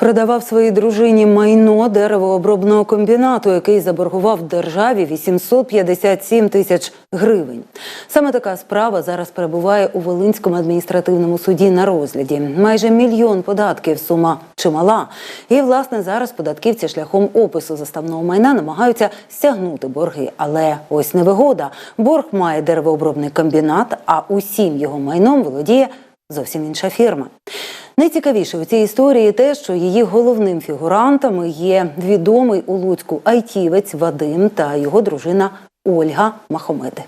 Продавав своїй дружині майно деревообробного комбінату, який заборгував державі 857 тисяч гривень. Саме така справа зараз перебуває у Волинському адміністративному суді на розгляді. Майже мільйон податків сума чимала. І власне зараз податківці шляхом опису заставного майна намагаються стягнути борги. Але ось невигода. Борг має деревообробний комбінат, а усім його майном володіє зовсім інша фірма. Найцікавіше у цій історії те, що її головним фігурантами є відомий у Луцьку айтівець Вадим та його дружина Ольга Махомеди.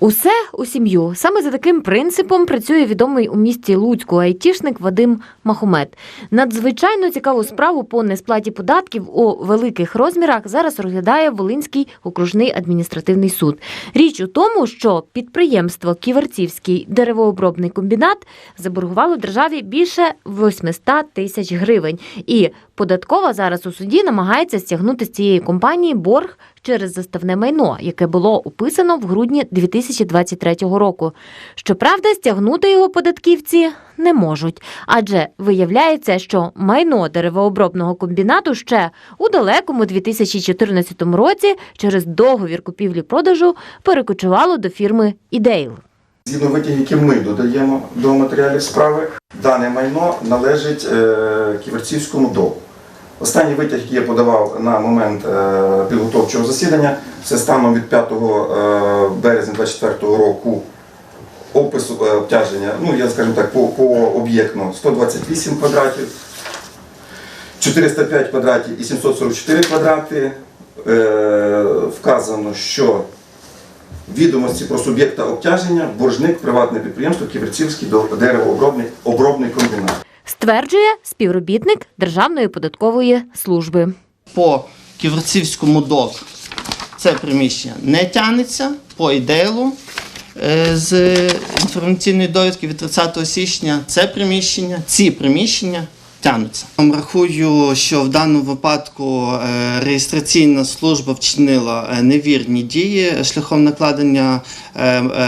Усе у сім'ю. Саме за таким принципом працює відомий у місті Луцьку айтішник Вадим Махомед. Надзвичайно цікаву справу по несплаті податків у великих розмірах зараз розглядає Волинський окружний адміністративний суд. Річ у тому, що підприємство Ківерцівський деревообробний комбінат заборгувало державі більше 800 тисяч гривень. І податкова зараз у суді намагається стягнути з цієї компанії борг через заставне майно, яке було описано в грудні 2023 року. Щоправда, стягнути його податківці не можуть, адже виявляється, що майно деревообробного комбінату ще у далекому 2014 році через договір купівлі-продажу перекочувало до фірми Ідейл. Згідно витягів, які ми додаємо до матеріалів справи, дане майно належить е, Ківерцівському ДОВ. Останній витяг, який я подавав на момент е, підготовчого засідання, це станом від 5 е, березня 2024 року опису е, обтяження, ну я скажімо так, по, по об'єктно 128 квадратів, 405 квадратів і 744 квадрати. Вказано, що Відомості про суб'єкта обтяження, боржник, приватне підприємство, Ківерцівський деревообробний обробний комбінат. Стверджує співробітник Державної податкової служби. по Ківерцівському ДОК це приміщення не тягнеться, по ідейлу е, з інформаційної довідки від 30 січня це приміщення, ці приміщення тягнуться. Рахую, що в даному випадку е, реєстраційна служба вчинила е, невірні дії шляхом накладення,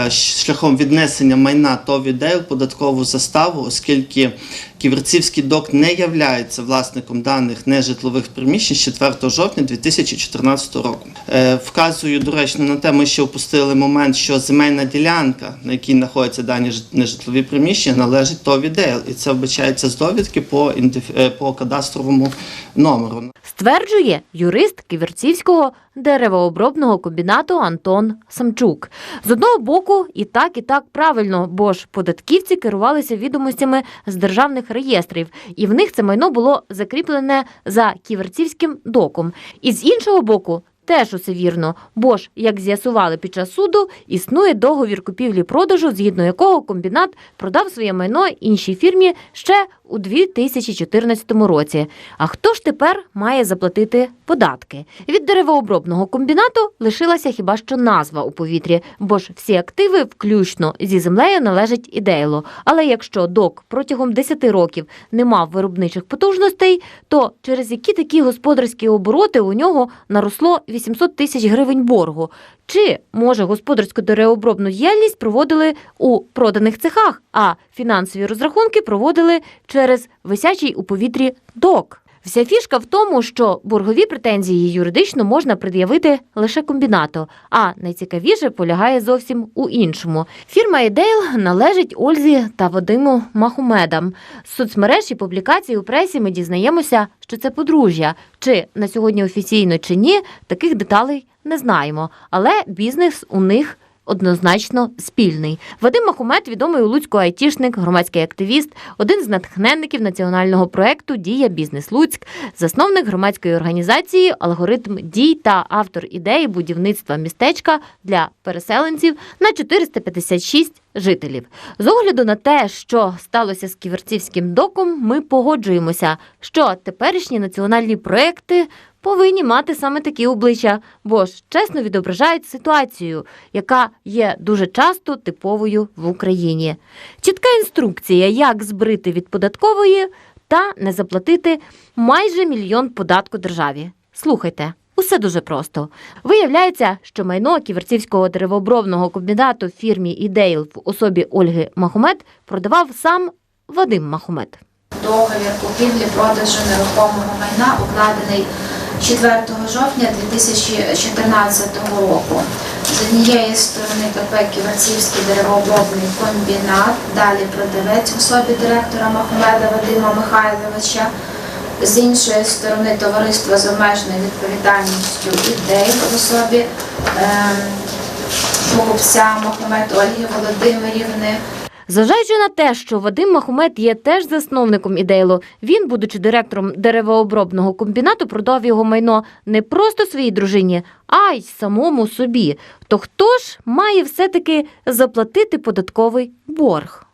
шляхом віднесення майна ТОВ «Ідейл» податкову заставу, оскільки Ківерцівський ДОК не являється власником даних нежитлових приміщень з 4 жовтня 2014 року. Е, Вказую доречно на те, ми ще впустили момент, що земельна ділянка, на якій знаходяться дані жит- нежитлові приміщення, належить ТОВ «Ідейл». І це вбачається з довідки по, е, по кадастровому номеру. Стверджує юрист Ківерцівського деревообробного комбінату Антон Самчук. З одного боку, і так, і так правильно, бо ж податківці керувалися відомостями з державних реєстрів, і в них це майно було закріплене за ківерцівським доком. І з іншого боку. Теж усе вірно, бо ж, як з'ясували під час суду, існує договір купівлі-продажу, згідно якого комбінат продав своє майно іншій фірмі ще у 2014 році. А хто ж тепер має заплатити податки? Від деревообробного комбінату лишилася хіба що назва у повітрі, бо ж всі активи, включно зі землею, належать ідейлу. Але якщо док протягом 10 років не мав виробничих потужностей, то через які такі господарські обороти у нього наросло 800 тисяч гривень боргу. Чи може господарську деревообробну діяльність проводили у проданих цехах, а фінансові розрахунки проводили через висячий у повітрі док? Вся фішка в тому, що боргові претензії юридично можна пред'явити лише комбінату, а найцікавіше полягає зовсім у іншому. Фірма Ідейл належить Ользі та Вадиму Махумедам. З соцмереж і публікацій у пресі ми дізнаємося, що це подружжя. Чи на сьогодні офіційно чи ні, таких деталей не знаємо. Але бізнес у них однозначно спільний. Вадим Махомет відомий у Луцьку айтішник, громадський активіст, один з натхненників національного проекту Дія Бізнес Луцьк, засновник громадської організації Алгоритм дій та автор ідеї будівництва містечка для переселенців на 456 жителів. З огляду на те, що сталося з ківерцівським доком, ми погоджуємося, що теперішні національні проекти повинні мати саме такі обличчя, бо ж чесно відображають ситуацію, яка є дуже часто типовою в Україні. Чітка інструкція, як збрити від податкової та не заплатити майже мільйон податку державі. Слухайте. Усе дуже просто. Виявляється, що майно ківерцівського деревообробного комбінату фірмі Ідейл в особі Ольги Махомед продавав сам Вадим Махомед. Договір купівлі-продажу нерухомого майна укладений 4 жовтня 2014 року. З однієї сторони КП Ківерцівський деревообробний комбінат, далі продавець в особі директора Махмеда Вадима Михайловича, з іншої сторони товариство з обмеженою відповідальністю ідей в особі ем, покупця Мохамед Ольги Володимирівни. Зважаючи на те, що Вадим Махомед є теж засновником ідейлу, він, будучи директором деревообробного комбінату, продав його майно не просто своїй дружині, а й самому собі. То хто ж має все-таки заплатити податковий борг?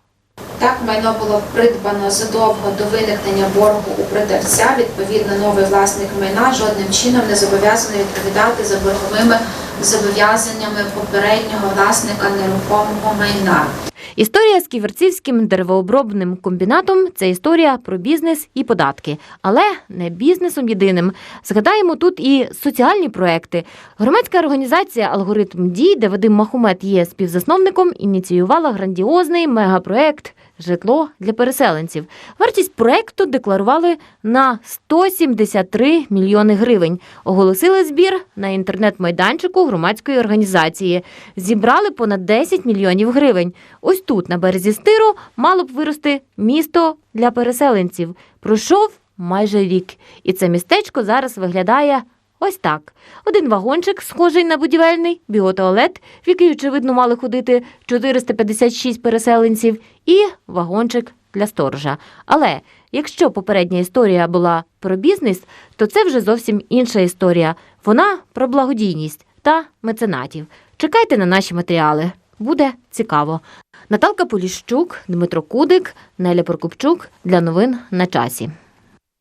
Так, майно було придбано задовго до виникнення боргу у продавця. Відповідно, новий власник майна жодним чином не зобов'язаний відповідати за борговими зобов'язаннями попереднього власника нерухомого майна. Історія з ківерцівським деревообробним комбінатом це історія про бізнес і податки, але не бізнесом єдиним. Згадаємо тут і соціальні проекти. Громадська організація Алгоритм дій, де Вадим Махумет є співзасновником, ініціювала грандіозний мегапроект Житло для переселенців. Вартість проекту декларували на 173 мільйони гривень. Оголосили збір на інтернет-майданчику громадської організації. Зібрали понад 10 мільйонів гривень. Ось тут, на березі стиру, мало б вирости місто для переселенців. Пройшов майже рік, і це містечко зараз виглядає ось так: один вагончик, схожий на будівельний, біотуалет, в який, очевидно, мали ходити 456 переселенців, і вагончик для сторожа. Але якщо попередня історія була про бізнес, то це вже зовсім інша історія. Вона про благодійність та меценатів. Чекайте на наші матеріали. Буде цікаво. Наталка Поліщук, Дмитро Кудик, Неля Прокопчук для новин на часі.